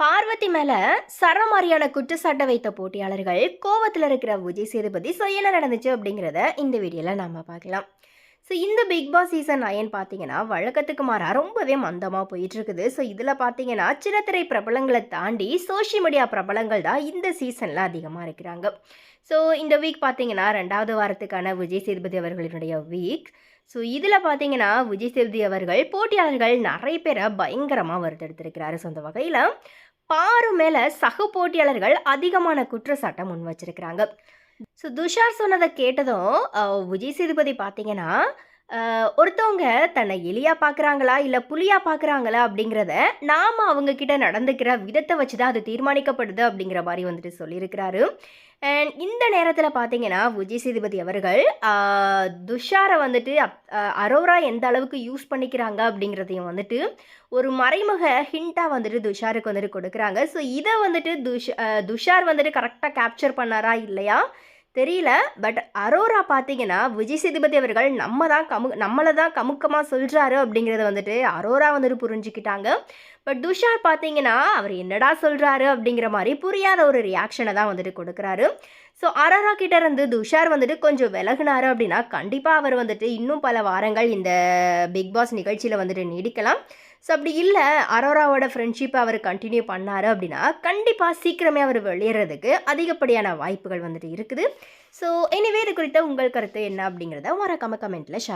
பார்வதி மேல சரமாரியான குற்றச்சாட்டை வைத்த போட்டியாளர்கள் கோவத்தில் இருக்கிற விஜய் சேதுபதி ஸோ என்ன நடந்துச்சு அப்படிங்கிறத இந்த வீடியோவில் நாம பார்க்கலாம். ஸோ இந்த பிக் பாஸ் சீசன் நயன் பார்த்தீங்கன்னா வழக்கத்துக்கு மாறா ரொம்பவே மந்தமாக போயிட்டு இருக்குது ஸோ இதில் பார்த்தீங்கன்னா சின்னத்திரை பிரபலங்களை தாண்டி சோஷியல் மீடியா பிரபலங்கள் தான் இந்த சீசனில் அதிகமாக இருக்கிறாங்க. ஸோ இந்த வீக் பார்த்தீங்கன்னா ரெண்டாவது வாரத்துக்கான விஜய் சேதுபதி அவர்களினுடைய வீக் ஸோ இதில் பார்த்தீங்கன்னா விஜய் சேதுபதி அவர்கள் போட்டியாளர்கள் நிறைய பேரை பயங்கரமாக வருத்தெடுத்திருக்கிறாரு ஸோ அந்த வகையில். பாரு மேலே சக போட்டியாளர்கள் அதிகமான குற்றச்சாட்டை முன் வச்சிருக்கிறாங்க. ஸோ துஷார் சொன்னதை கேட்டதும் விஜய் சேதுபதி பார்த்தீங்கன்னா ஒருத்தவங்க தன்னை எலியா பார்க்குறாங்களா இல்லை புலியா பார்க்குறாங்களா அப்படிங்கிறத நாம் அவங்கக்கிட்ட நடந்துக்கிற விதத்தை வச்சு தான் அது தீர்மானிக்கப்படுது அப்படிங்கிற மாதிரி வந்துட்டு சொல்லியிருக்கிறாரு. அண்ட் இந்த நேரத்தில் பார்த்தீங்கன்னா விஜய் சேதுபதி அவர்கள் துஷாரை வந்துட்டு அப்- அரோரா எந்த அளவுக்கு யூஸ் பண்ணிக்கிறாங்க அப்படிங்கிறதையும் வந்துட்டு ஒரு மறைமுக ஹிண்ட்டாக வந்துட்டு துஷாருக்கு வந்துட்டு கொடுக்குறாங்க. ஸோ இதை வந்துட்டு துஷ் துஷார் வந்துட்டு கரெக்டாக கேப்சர் பண்ணாரா இல்லையா? தெரியல பட் அரோரா பார்த்தீங்கன்னா விஜய் சேதுபதி அவர்கள் நம்ம தான் கமு நம்மளை தான் கமுக்கமாக சொல்கிறாரு அப்படிங்கிறத வந்துட்டு அரோரா வந்துட்டு புரிஞ்சுக்கிட்டாங்க. பட் துஷார் பார்த்தீங்கன்னா அவர் என்னடா சொல்கிறாரு அப்படிங்கிற மாதிரி புரியாத ஒரு ரியாக்ஷனை தான் வந்துட்டு கொடுக்குறாரு. ஸோ அரோரா கிட்ட இருந்து துஷார் வந்துட்டு கொஞ்சம் விலகுனாரு அப்படின்னா கண்டிப்பாக அவர் வந்துட்டு இன்னும் பல வாரங்கள் இந்த பிக் பாஸ் நிகழ்ச்சியில் வந்துட்டு நீடிக்கலாம். ஸோ அப்படி இல்லை அரோராவோட ஃப்ரெண்ட்ஷிப்பை அவர் கண்டினியூ பண்ணாரு அப்படின்னா கண்டிப்பாக சீக்கிரமே அவர் வெளியேறதுக்கு அதிகப்படியான வாய்ப்புகள் வந்துட்டு இருக்குது. ஸோ எனிவே இது குறித்த உங்கள் கருத்து என்ன அப்படிங்கிறத மறக்காம கமெண்ட்டில் ஷேர்